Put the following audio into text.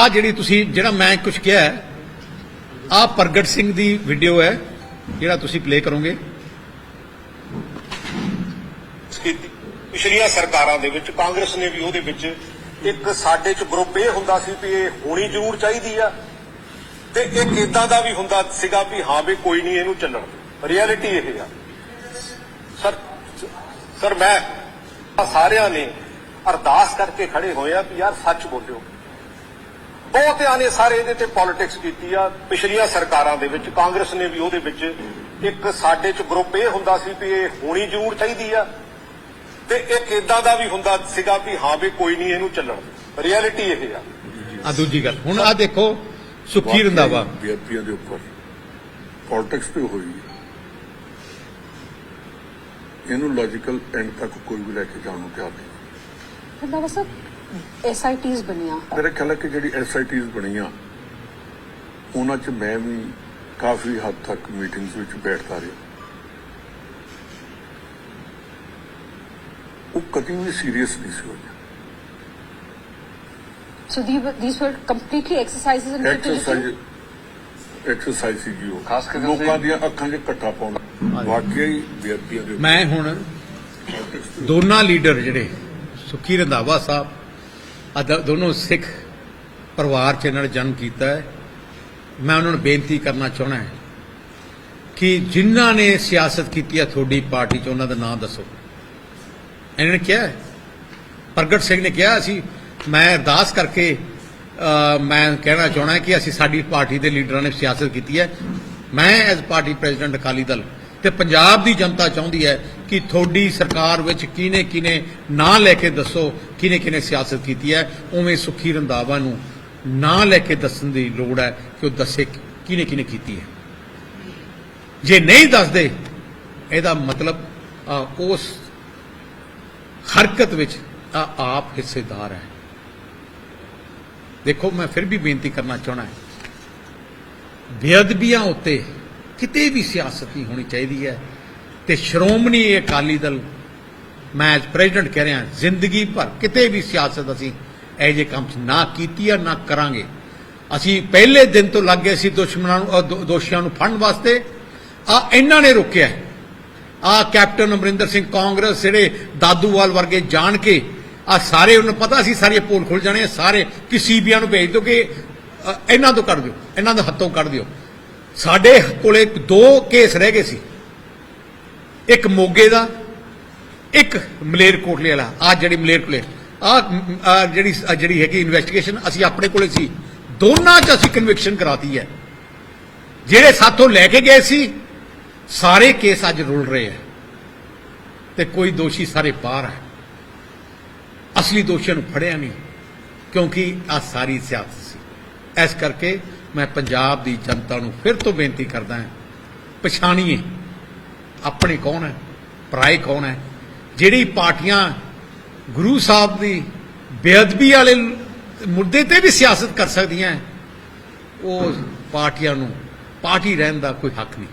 ਆ ਜਿਹੜੀ ਤੁਸੀਂ, ਜਿਹੜਾ ਮੈਂ ਕੁਝ ਕਿਹਾ ਹੈ ਆ ਪ੍ਰਗਟ ਸਿੰਘ ਦੀ ਵੀਡੀਓ ਹੈ, ਜਿਹੜਾ ਤੁਸੀਂ ਪਲੇ ਕਰੋਗੇ। ਪਿਛਲੀਆਂ ਸਰਕਾਰਾਂ ਦੇ ਵਿੱਚ, ਕਾਂਗਰਸ ਨੇ ਵੀ ਉਹਦੇ ਵਿੱਚ ਇੱਕ ਸਾਡੇ ਚ ਗਰੁੱਪ ਇਹ ਹੁੰਦਾ ਸੀ ਵੀ ਇਹ ਹੋਣੀ ਜ਼ਰੂਰ ਚਾਹੀਦੀ ਆ ਤੇ ਇੱਕ ਇਦਾਂ ਦਾ ਵੀ ਹੁੰਦਾ ਸੀਗਾ ਵੀ ਹਾਂ ਵੀ ਕੋਈ ਨਹੀਂ ਇਹਨੂੰ ਚੱਲਣ ਰਿਐਲਿਟੀ ਇਹ ਆ। ਸਰ ਸਰ ਮੈਂ ਸਾਰਿਆਂ ਨੇ ਅਰਦਾਸ ਕਰਕੇ ਖੜੇ ਹੋਏ ਆ ਵੀ ਯਾਰ ਸੱਚ ਬੋਲਿਓ। ਬਹੁਤਿਆਂ ਨੇ ਸਾਰੇ ਇਹਦੇ ਤੇ ਪੋਲਿਟਿਕਸ ਕੀਤੀ ਆ। ਪਿਛਲੀਆਂ ਸਰਕਾਰਾਂ ਦੇ ਵਿੱਚ ਕਾਂਗਰਸ ਨੇ ਵੀ ਉਹਦੇ ਵਿੱਚ ਇੱਕ ਸਾਡੇ ਚ ਗਰੁੱਪ ਇਹ ਹੁੰਦਾ ਸੀ ਵੀ ਇਹ ਹੋਣੀ ਜ਼ਰੂਰ ਚਾਹੀਦੀ ਆ। ਤੇ ਇੱਕ ਇਦਾਂ ਦਾ ਵੀ ਹੁੰਦਾ ਸੀਗਾ ਵੀ ਹਾਂ ਵੀ ਕੋਈ ਨਹੀਂ ਇਹਨੂੰ ਚੱਲਣ ਰਿਐਲਿਟੀ ਇਹ ਆ। ਆ ਦੂਜੀ ਗੱਲ। ਹੁਣ ਆ ਦੇਖੋ ਸੁਖੀ ਰੰਦਾਵਾ ਬੀਐਪੀਆਂ ਦੇ ਉੱਪਰ ਪੋਲਿਟਿਕਸ ਤੇ ਹੋਈ। ਇਹਨੂੰ ਲੌਜੀਕਲ ਐਂਡ ਤੱਕ ਕੋਈ ਵੀ ਲੈ ਕੇ ਜਾਣ ਨੂੰ ਤਿਆਰ ਨਹੀਂ। ਰੰਧਾਵਾ ਸਾਹਿਬ ਐਸਆਈਟੀਜ਼ ਬਣੀਆਂ। ਮੇਰੇ ਖਿਆਲ ਹੈ ਕਿ ਜਿਹੜੀ ਐਸਆਈਟੀਜ਼ ਬਣੀਆਂ ਉਹਨਾਂ 'ਚ ਮੈਂ ਵੀ ਕਾਫੀ ਹੱਦ ਤੱਕ ਮੀਟਿੰਗਸ ਵਿੱਚ ਬੈਠਦਾ ਰਿਹਾ। ਉਹ ਕਦੀ ਵੀ ਸੀਰੀਅਸ ਨਹੀਂ ਸੀ ਹੋਇਆ So these were, these were completely exercises in exercise futility. Exercise ਸੀਗੀ ਉਹ। ਖਾਸ ਕਰਕੇ ਲੋਕਾਂ ਦੀਆਂ ਅੱਖਾਂ 'ਚ ਕੱਟਾ ਪਾਉਣਾ ਵਾਕਈ ਬੀਐਪੀਆਂ ਦੇ ਉੱਪਰ। ਮੈਂ ਹੁਣ ਦੋਨਾਂ ਲੀਡਰ ਜਿਹੜੇ ਸੁਖੀ ਰੰਧਾਵਾ ਸਾਹਿਬ ਦੋਨੋਂ ਸਿੱਖ ਪਰਿਵਾਰ ਚ ਇਹਨਾਂ ਨੇ ਜਨਮ ਕੀਤਾ ਹੈ। ਮੈਂ ਉਹਨਾਂ ਨੂੰ ਬੇਨਤੀ ਕਰਨਾ ਚਾਹਣਾ ਹੈ ਕਿ ਜਿਨ੍ਹਾਂ ਨੇ ਸਿਆਸਤ ਕੀਤੀ ਹੈ ਤੁਹਾਡੀ ਪਾਰਟੀ ਚ, ਉਹਨਾਂ ਦਾ ਨਾਮ ਦੱਸੋ। ਇਹਨਾਂ ਨੇ ਕਿਹਾ ਪ੍ਰਗਟ ਸਿੰਘ ਨੇ ਕਿਹਾ ਅਸੀਂ ਮੈਂ ਅਰਦਾਸ ਕਰਕੇ ਮੈਂ ਕਹਿਣਾ ਚਾਹਣਾ ਕਿ ਅਸੀਂ ਸਾਡੀ ਪਾਰਟੀ ਦੇ ਲੀਡਰਾਂ ਨੇ ਸਿਆਸਤ ਕੀਤੀ ਹੈ। ਮੈਂ as party president Akali Dal ਤੇ ਪੰਜਾਬ ਦੀ ਜਨਤਾ ਚਾਹੁੰਦੀ ਹੈ ਕਿ ਤੁਹਾਡੀ ਸਰਕਾਰ ਵਿੱਚ ਕਿਹਨੇ ਕਿਹਨੇ ਨਾਂ ਲੈ ਕੇ ਦੱਸੋ, ਕਿਹਨੇ ਕਿਹਨੇ ਸਿਆਸਤ ਕੀਤੀ ਹੈ, ਉਵੇਂ ਸੁਖੀ ਰੰਧਾਵਾ ਨੂੰ ਨਾਂ ਲੈ ਕੇ ਦੱਸਣ ਦੀ ਲੋੜ ਹੈ ਕਿ ਉਹ ਦੱਸੇ ਕਿਹਨੇ ਕਿਹਨੇ ਕੀਤੀ ਹੈ। ਜੇ ਨਹੀਂ ਦੱਸਦੇ, ਇਹਦਾ ਮਤਲਬ ਉਸ ਹਰਕਤ ਵਿੱਚ ਆਪ ਹਿੱਸੇਦਾਰ ਹੈ। ਦੇਖੋ, ਮੈਂ ਫਿਰ ਵੀ ਬੇਨਤੀ ਕਰਨਾ ਚਾਹਣਾ ਹੈ, ਬੇਅਦਬੀਆਂ ਉੱਤੇ ਕਿਤੇ ਵੀ ਸਿਆਸਤ ਨਹੀਂ ਹੋਣੀ ਚਾਹੀਦੀ ਹੈ। ਤੇ ਸ਼੍ਰੋਮਣੀ ਅਕਾਲੀ ਦਲ, ਮੈਂ ਐਜ਼ ਪ੍ਰੈਜ਼ੀਡੈਂਟ ਕਹਿ ਰਿਹਾ, ਜ਼ਿੰਦਗੀ ਭਰ ਕਿਤੇ ਵੀ ਸਿਆਸਤ ਅਸੀਂ ਇਹ ਜੇ ਕੰਮ ਨਾ ਕੀਤੀ ਆ, ਨਾ ਕਰਾਂਗੇ। ਅਸੀਂ ਪਹਿਲੇ ਦਿਨ ਤੋਂ ਲੱਗ ਗਏ ਸੀ ਦੁਸ਼ਮਣਾਂ ਨੂੰ ਦੋਸ਼ੀਆਂ ਨੂੰ ਫੜਨ ਵਾਸਤੇ। ਆ, ਇਹਨਾਂ ਨੇ ਰੋਕਿਆ ਆ, ਕੈਪਟਨ ਅਮਰਿੰਦਰ ਸਿੰਘ ਕਾਂਗਰਸ, ਜਿਹੜੇ ਦਾਦੂਵਾਲ ਵਰਗੇ ਜਾਣ ਕੇ, ਆ ਸਾਰੇ ਉਹਨੂੰ ਪਤਾ ਸੀ, ਸਾਰੇ ਪੋਲ ਖੁੱਲ ਜਾਣੇ ਸਾਰੇ ਕਿ ਸੀਬੀਆਂ ਨੂੰ ਭੇਜ ਦਿਓ ਕਿ ਇਹਨਾਂ ਤੋਂ ਕੱਢ ਦਿਓ, ਇਹਨਾਂ ਦੇ ਹੱਥੋਂ ਕੱਢ ਦਿਓ। ਸਾਡੇ ਕੋਲੇ ਦੋ ਕੇਸ ਰਹਿ ਗਏ ਸੀ। ਇੱਕ ਮੋਗੇ ਦਾ, ਇੱਕ ਮਲੇਰਕੋਟਲੇ ਵਾਲਾ ਆ ਜਿਹੜੀ ਮਲੇਰਕੋਟਲੇ ਆ ਜਿਹੜੀ ਜਿਹੜੀ ਹੈਗੀ ਇਨਵੈਸਟੀਗੇਸ਼ਨ ਅਸੀਂ ਆਪਣੇ ਕੋਲੇ ਸੀ, ਦੋਨਾਂ 'ਚ ਅਸੀਂ ਕਨਵਿਕਸ਼ਨ ਕਰਾਤੀ ਹੈ। ਜਿਹੜੇ ਸਾਥੋਂ ਲੈ ਕੇ ਗਏ ਸੀ, ਸਾਰੇ ਕੇਸ ਅੱਜ ਰੁਲ ਰਹੇ ਹੈ। ਤੇ ਕੋਈ ਦੋਸ਼ੀ ਸਾਰੇ ਬਾਹਰ ਹੈ। ਅਸਲੀ ਦੋਸ਼ੀਆਂ ਨੂੰ ਫੜਿਆ ਨਹੀਂ, ਕਿਉਂਕਿ ਆ ਸਾਰੀ ਸਿਆਸਤ ਸੀ। ਇਸ ਕਰਕੇ ਮੈਂ ਪੰਜਾਬ ਦੀ ਜਨਤਾ ਨੂੰ ਫਿਰ ਤੋਂ ਬੇਨਤੀ ਕਰਦਾ ਹਾਂ, ਪਛਾਣੀਏ। ਆਪਣੇ ਕੌਣ ਹੈ? ਪਰਾਏ ਕੌਣ ਹੈ? ਜਿਹੜੀ ਪਾਰਟੀਆਂ ਗੁਰੂ ਸਾਹਿਬ ਦੀ ਬੇਅਦਬੀ ਵਾਲੇ ਮੁੱਦੇ ਤੇ ਵੀ ਸਿਆਸਤ ਕਰ ਸਕਦੀਆਂ ਉਹ ਪਾਰਟੀਆਂ ਨੂੰ ਪਾਰਟੀ ਰਹਿਣ ਦਾ ਕੋਈ ਹੱਕ ਨਹੀਂ।